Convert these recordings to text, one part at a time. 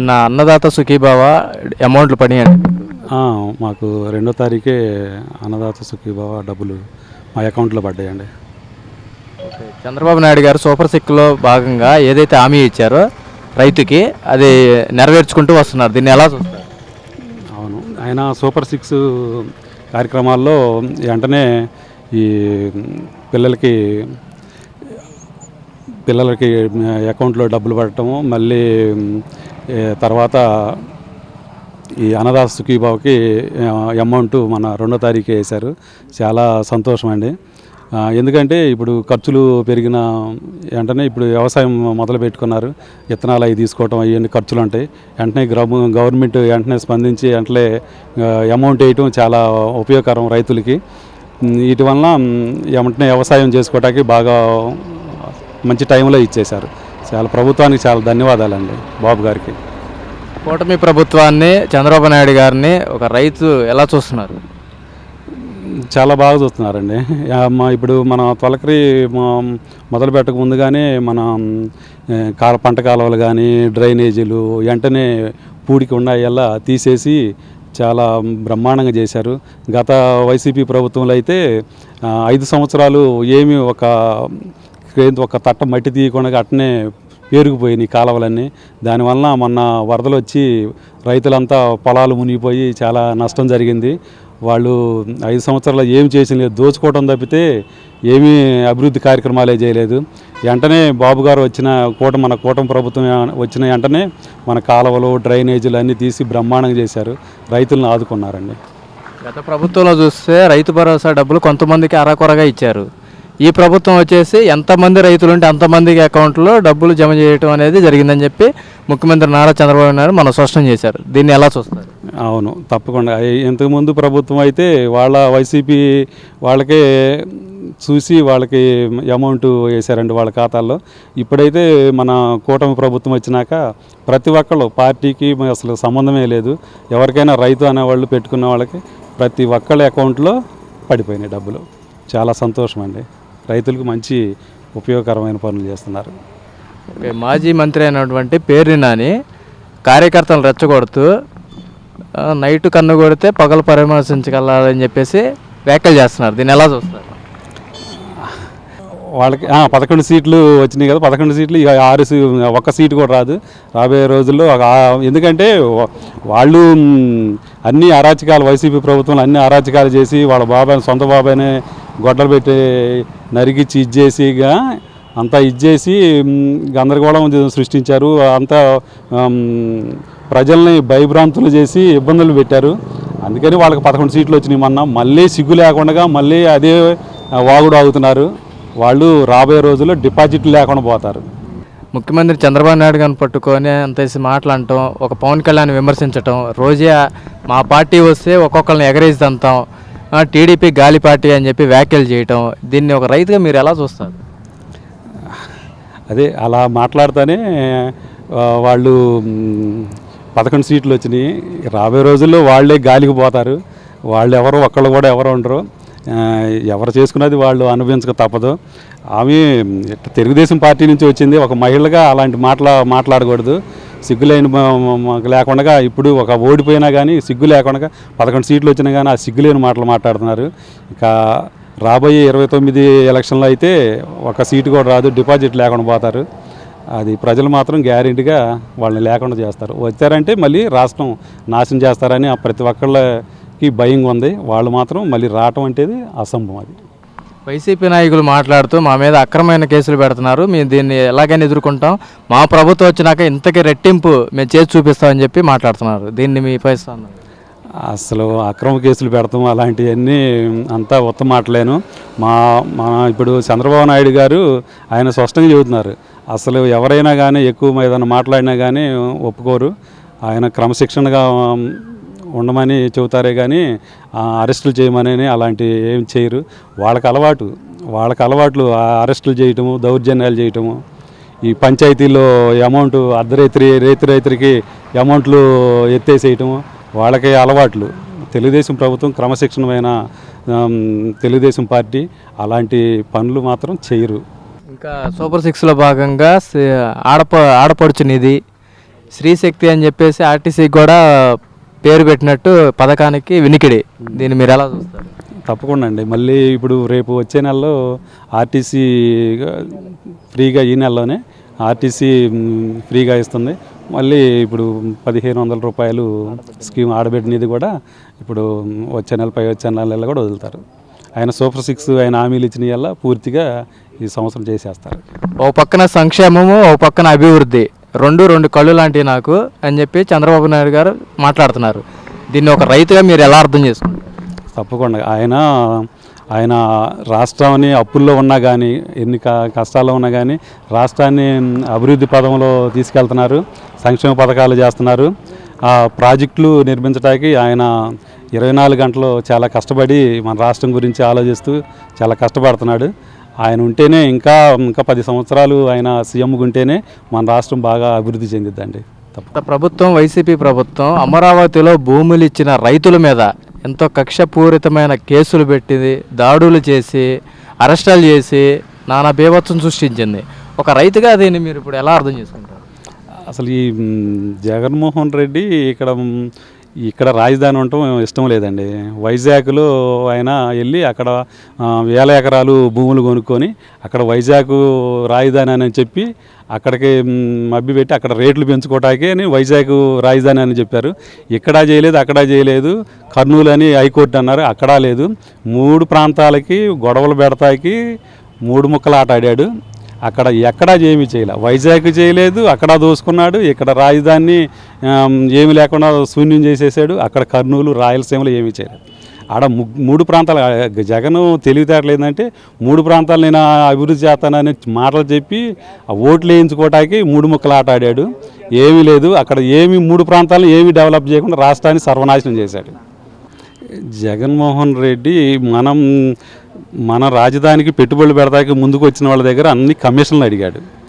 నిన్న అన్నదాత సుఖీభావ అమౌంట్లు పడినాయండి మాకు రెండో తారీఖే అన్నదాత సుఖీభావ డబ్బులు మా అకౌంట్లో పడ్డాయండి. చంద్రబాబు నాయుడు గారు సూపర్ సిక్లో భాగంగా ఏదైతే హామీ ఇచ్చారో రైతుకి అది నెరవేర్చుకుంటూ వస్తున్నారు. దీన్ని ఎలా చూస్తారు? అవును. ఆయన సూపర్ సిక్స్ కార్యక్రమాల్లో వెంటనే ఈ పిల్లలకి పిల్లలకి అకౌంట్లో డబ్బులు పడటము మళ్ళీ తర్వాత ఈ అన్నదాత సుఖీబాబుకి అమౌంట్ మన రెండో తారీఖు వేశారు. చాలా సంతోషం అండి ఎందుకంటే ఇప్పుడు ఖర్చులు పెరిగిన వెంటనే ఇప్పుడు వ్యవసాయం మొదలు పెట్టుకున్నారు. విత్తనాలు అవి తీసుకోవటం అవన్నీ ఖర్చులు ఉంటాయి. వెంటనే గ్రవ గవర్నమెంట్ వెంటనే స్పందించి వెంటనే అమౌంట్ వేయటం చాలా ఉపయోగకరం రైతులకి. వీటి వలన వెంటనే వ్యవసాయం చేసుకోవటానికి బాగా మంచి టైంలో ఇచ్చేశారు. చాలా ప్రభుత్వానికి చాలా ధన్యవాదాలండి బాబు గారికి. కూటమి ప్రభుత్వాన్ని చంద్రబాబు నాయుడు గారిని ఒక రైతు ఎలా చూస్తున్నారు? చాలా బాగా చూస్తున్నారండి. మా ఇప్పుడు మన తొలకరి మొదలు పెట్టక ముందుగానే మన కాల పంట కాలువలు కానీ డ్రైనేజీలు వెంటనే పూడికి ఉన్నాయల్లా తీసేసి చాలా బ్రహ్మాండంగా చేశారు. గత వైసీపీ ప్రభుత్వంలో అయితే ఐదు సంవత్సరాలు ఏమి ఒక ఒక తట్ట మట్టి తీయకుండా అట్టనే పేరుకుపోయినాయి కాలువలన్నీ. దానివలన మొన్న వరదలు వచ్చి రైతులంతా పొలాలు మునిగిపోయి చాలా నష్టం జరిగింది. వాళ్ళు ఐదు సంవత్సరాలు ఏం చేసిన లేదు. దోచుకోవడం తప్పితే ఏమీ అభివృద్ధి కార్యక్రమాలే చేయలేదు. వెంటనే బాబు గారు వచ్చిన కూట మన కూటమి ప్రభుత్వం వచ్చిన వెంటనే మన కాలువలు డ్రైనేజీలు అన్నీ తీసి బ్రహ్మాండంగా చేశారు. రైతులను ఆదుకున్నారండి. గత ప్రభుత్వంలో చూస్తే రైతు భరోసా డబ్బులు కొంతమందికి అరాకొరగా ఇచ్చారు. ఈ ప్రభుత్వం వచ్చేసి ఎంతమంది రైతులు ఉంటే అంతమందికి అకౌంట్లో డబ్బులు జమ చేయటం అనేది జరిగిందని చెప్పి ముఖ్యమంత్రి నారా చంద్రబాబు నాయుడు మనం స్పష్టం చేశారు. దీన్ని ఎలా చూస్తారు? అవును తప్పకుండా. ఇంతకుముందు ప్రభుత్వం అయితే వాళ్ళ వైసీపీ వాళ్ళకే చూసి వాళ్ళకి అమౌంట్ వేశారండి వాళ్ళ ఖాతాల్లో. ఇప్పుడైతే మన కూటమి ప్రభుత్వం వచ్చినాక ప్రతి ఒక్కళ్ళు పార్టీకి అసలు సంబంధమే లేదు. ఎవరికైనా రైతు అనేవాళ్ళు పెట్టుకున్న వాళ్ళకి ప్రతి ఒక్కళ్ళ అకౌంట్లో పడిపోయినాయి డబ్బులు. చాలా సంతోషం అండి రైతులకు మంచి ఉపయోగకరమైన పనులు చేస్తున్నారు. ఓకే, మాజీ మంత్రి అయినటువంటి పేర్ని నాని కార్యకర్తలను రెచ్చగొడుతూ నైట్ కన్ను కొడితే పగలు పరామర్శించగలని చెప్పేసి వ్యాఖ్యలు చేస్తున్నారు. దీన్ని ఎలా చూస్తారు వాళ్ళకి పదకొండు సీట్లు వచ్చినాయి కదా పదకొండు సీట్లు ఇక ఆరు ఒక్క సీటు కూడా రాదు. రాబోయే రోజుల్లో ఎందుకంటే వాళ్ళు అన్ని అరాచకాలు వైసీపీ ప్రభుత్వంలో అన్ని అరాచకాలు చేసి వాళ్ళ బాబాయ్ సొంత బాబాయ్నే గొడ్డలు పెట్టి నరికిచ్చి ఇచ్చేసి ఇక అంతా ఇచ్చేసి గందరగోళం సృష్టించారు. అంతా ప్రజల్ని భయభ్రాంతులు చేసి ఇబ్బందులు పెట్టారు. అందుకని వాళ్ళకి పదకొండు సీట్లు వచ్చినాయి మొన్న. మళ్ళీ సిగ్గు లేకుండా మళ్ళీ అదే వాగుడు ఆగుతున్నారు. వాళ్ళు రాబోయే రోజుల్లో డిపాజిట్లు లేకుండా పోతారు. ముఖ్యమంత్రి చంద్రబాబు నాయుడు గారిని పట్టుకొని అంతేసి మాట్లాడటం ఒక పవన్ కళ్యాణ్ విమర్శించటం రోజే మా పార్టీ వస్తే ఒక్కొక్కరిని ఎగరేసి తంతాం టీడీపీ గాలి పార్టీ అని చెప్పి వ్యాఖ్యలు చేయటం దీన్ని ఒక రైతుగా మీరు ఎలా చూస్తారు? అదే అలా మాట్లాడుతూనే వాళ్ళు పదకొండు సీట్లు వచ్చినాయి. రాబోయే రోజుల్లో వాళ్ళే గాలికి పోతారు. వాళ్ళు ఎవరు ఒక్కళ్ళు కూడా ఎవరు ఉండరు. ఎవరు చేసుకున్నది వాళ్ళు అనుభవించక తప్పదు. ఆమె తెలుగుదేశం పార్టీ నుంచి వచ్చింది. ఒక మహిళగా అలాంటి మాట్లా మాట్లాడకూడదు. సిగ్గు లేని లేకుండా ఇప్పుడు ఒక ఓడిపోయినా కానీ సిగ్గు లేకుండా పదకొండు సీట్లు వచ్చినా కానీ ఆ సిగ్గు లేని మాటలు మాట్లాడుతున్నారు. ఇక రాబోయే ఇరవై తొమ్మిది ఎలక్షన్లో అయితే ఒక సీటు కూడా రాదు డిపాజిట్ లేకుండా పోతారు. అది ప్రజలు మాత్రం గ్యారెంటీగా వాళ్ళని లేకుండా చేస్తారు. వచ్చారంటే మళ్ళీ రాష్ట్రం నాశనం చేస్తారని ఆ ప్రతి ఒక్కళ్ళకి భయంగా ఉంది. వాళ్ళు మాత్రం మళ్ళీ రావటం అంటేది అసంభవం అది. వైసీపీ నాయకులు మాట్లాడుతూ మా మీద అక్రమమైన కేసులు పెడుతున్నారు. మేము దీన్ని ఎలాగైనా ఎదుర్కొంటాం. మా ప్రభుత్వం వచ్చినాక ఇంతకీ రెట్టింపు మేము చేసి చూపిస్తామని చెప్పి మాట్లాడుతున్నారు. దీన్ని మీ పైస్తాను అసలు అక్రమ కేసులు పెడతాం అలాంటివన్నీ అంతా ఉత్తమ మాటలేను. మా మా ఇప్పుడు చంద్రబాబు నాయుడు గారు ఆయన స్పష్టంగా చెబుతున్నారు. అసలు ఎవరైనా కానీ ఎక్కువ ఏదైనా మాట్లాడినా కానీ ఒప్పుకోరు. ఆయన క్రమశిక్షణగా ఉండమని చెబుతారే కానీ ఆ, అరెస్టులు చేయమని అలాంటి ఏం చేయరు. వాళ్ళకి అలవాటు. వాళ్ళకి అలవాట్లు ఆ అరెస్టులు చేయటము దౌర్జన్యాలు చేయటము. ఈ పంచాయతీలో అమౌంట్ అర్ధరైత్రి రైతు రైతులకి అమౌంట్లు ఎత్తేసేయటము వాళ్ళకి అలవాట్లు. తెలుగుదేశం ప్రభుత్వం క్రమశిక్షణమైన తెలుగుదేశం పార్టీ అలాంటి పనులు మాత్రం చేయరు. ఇంకా సూపర్ సిక్స్లో భాగంగా ఆడప ఆడపడుచు నిధి శ్రీశక్తి అని చెప్పేసి ఆర్టీసీకి కూడా పేరు పెట్టినట్టు పథకానికి వినికిడి. దీన్ని మీరు ఎలా చూస్తారు? తప్పకుండా అండి. మళ్ళీ ఇప్పుడు రేపు వచ్చే నెలలో ఆర్టీసీ ఫ్రీగా ఈ నెలలోనే ఆర్టీసీ ఫ్రీగా ఇస్తుంది. మళ్ళీ ఇప్పుడు పదిహేను వందల రూపాయలు స్కీమ్ ఆడబెట్టినది కూడా ఇప్పుడు వచ్చే నెల పై వచ్చే నెలలో కూడా వదులుతారు. ఆయన సూపర్ సిక్స్ ఆయన హామీలు ఇచ్చిన వల్ల పూర్తిగా ఈ సంవత్సరం చేసేస్తారు. ఓ పక్కన సంక్షేమము ఓ పక్కన అభివృద్ధి. రెండు రెండు కళ్ళు లాంటివి నాకు అని చెప్పి చంద్రబాబు నాయుడు గారు మాట్లాడుతున్నారు. దీన్ని ఒక రైతుగా మీరు ఎలా అర్థం చేసుకుంటారు? తప్పకుండా. ఆయన ఆయన రాష్ట్రాన్ని అప్పుల్లో ఉన్నా కానీ ఎన్ని క- కష్టాల్లో ఉన్నా కానీ రాష్ట్రాన్ని అభివృద్ధి పదంలో తీసుకెళ్తున్నారు సంక్షేమ పథకాలు చేస్తున్నారు. ఆ ప్రాజెక్టులు నిర్మించడానికి ఆయన ఇరవై నాలుగు గంటలు చాలా కష్టపడి మన రాష్ట్రం గురించి ఆలోచిస్తూ చాలా కష్టపడుతున్నాడు. ఆయన ఉంటేనే ఇంకా ఇంకా పది సంవత్సరాలు ఆయన సీఎం ఉంటేనే మన రాష్ట్రం బాగా అభివృద్ధి చెందిద్దండి. ప్రభుత్వం వైసీపీ ప్రభుత్వం అమరావతిలో భూములు ఇచ్చిన రైతుల మీద ఎంతో కక్షపూరితమైన కేసులు పెట్టింది దాడులు చేసి అరెస్టాలు చేసి నానా బీభత్సం సృష్టించింది. ఒక రైతుగా దీన్ని మీరు ఇప్పుడు ఎలా అర్థం చేసుకుంటారు? అసలు ఈ జగన్మోహన్ రెడ్డి ఇక్కడ ఇక్కడ రాజధాని ఉండటం ఇష్టం లేదండి. వైజాగ్లో ఆయన వెళ్ళి అక్కడ వేల ఎకరాలు భూములు కొనుక్కొని అక్కడ వైజాగ్ రాజధాని అని చెప్పి అక్కడికి మబ్బి పెట్టి అక్కడ రేట్లు పెంచుకోవటానికి అని వైజాగ్ రాజధాని అని చెప్పారు. ఇక్కడ చేయలేదు అక్కడ చేయలేదు. కర్నూలు అని హైకోర్టు అన్నారు అక్కడా లేదు. మూడు ప్రాంతాలకి గొడవలు పెడతాకి మూడు ముక్కలు ఆట ఆడాడు అక్కడ ఎక్కడా ఏమీ చేయలే. వైజాగ్ చేయలేదు అక్కడ దోసుకున్నాడు ఇక్కడ రాజధాని ఏమి లేకుండా శూన్యం చేసేసాడు అక్కడ కర్నూలు రాయలసీమలో ఏమీ చేయలేదు ఆడ మూడు ప్రాంతాలు జగన్ తెలివితేటలు ఏంటంటే మూడు ప్రాంతాలు నేను అభివృద్ధి చేస్తానని మాటలు చెప్పి ఓట్లు వేయించుకోవటానికి మూడు ముక్కలు ఆట ఆడాడు. ఏమీ లేదు అక్కడ ఏమి మూడు ప్రాంతాలను ఏమీ డెవలప్ చేయకుండా రాష్ట్రాన్ని సర్వనాశనం చేశాడు. జగన్మోహన్ రెడ్డి మనం మన రాజధానికి పెట్టుబడులు పెడతాకి ముందుకు వచ్చిన వాళ్ళ దగ్గర అన్ని కమిషన్లు అడిగాడు.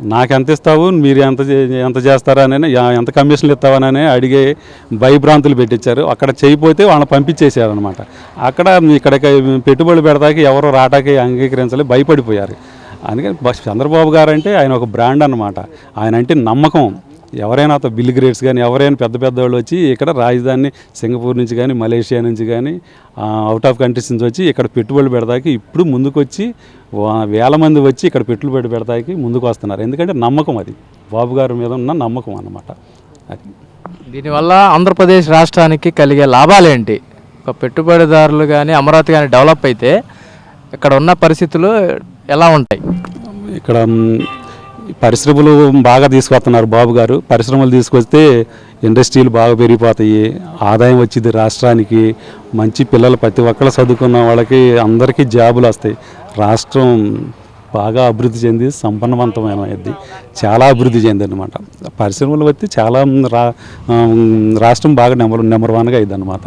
నాకు ఎంత ఇస్తావు? మీరు ఎంత చే- ఎంత చేస్తారని ఎంత కమిషన్లు ఇస్తావనని అడిగే భయభ్రాంతులు పెట్టించారు. అక్కడ చేయకపోతే వాళ్ళని పంపించేసారనమాట అక్కడ ఇక్కడ పెట్టుబడులు పెడతాకి ఎవరు రాటాకి అంగీకరించలే భయపడిపోయారు. అందుకని చంద్రబాబు గారు అంటే ఆయన ఒక బ్రాండ్ అనమాట ఆయన అంటే నమ్మకం. ఎవరైనా అతను బిల్ గ్రేడ్స్ కానీ ఎవరైనా పెద్ద పెద్ద వాళ్ళు వచ్చి ఇక్కడ రాజధాని సింగపూర్ నుంచి కానీ మలేషియా నుంచి కానీ అవుట్ ఆఫ్ కంట్రీస్ నుంచి వచ్చి ఇక్కడ పెట్టుబడులు పెడతాకి ఇప్పుడు ముందుకు వచ్చి వా- వేల మంది వచ్చి ఇక్కడ పెట్టుబడి పెడతాకి ముందుకు వస్తున్నారు ఎందుకంటే నమ్మకం అది. బాబు గారి మీద ఉన్న నమ్మకం అన్నమాట అది. దీనివల్ల ఆంధ్రప్రదేశ్ రాష్ట్రానికి కలిగే లాభాలేంటి? ఒక పెట్టుబడిదారులు కానీ అమరావతి కానీ డెవలప్ అయితే ఇక్కడ ఉన్న పరిస్థితులు ఎలా ఉంటాయి? ఇక్కడ పరిశ్రమలు బాగా తీసుకొస్తున్నారు బాబు గారు. పరిశ్రమలు తీసుకొస్తే ఇండస్ట్రీలు బాగా పెరిగిపోతాయి. ఆదాయం వచ్చింది రాష్ట్రానికి. మంచి పిల్లలు ప్రతి ఒక్కరు చదువుకున్న వాళ్ళకి అందరికీ జాబులు వస్తాయి. రాష్ట్రం బాగా అభివృద్ధి చెంది సంపన్నవంతమైనది చాలా అభివృద్ధి చెంది అనమాట పరిశ్రమలు వచ్చి చాలా రా రాష్ట్రం బాగా నెంబర్ నెంబర్ వన్గా అయింది అనమాట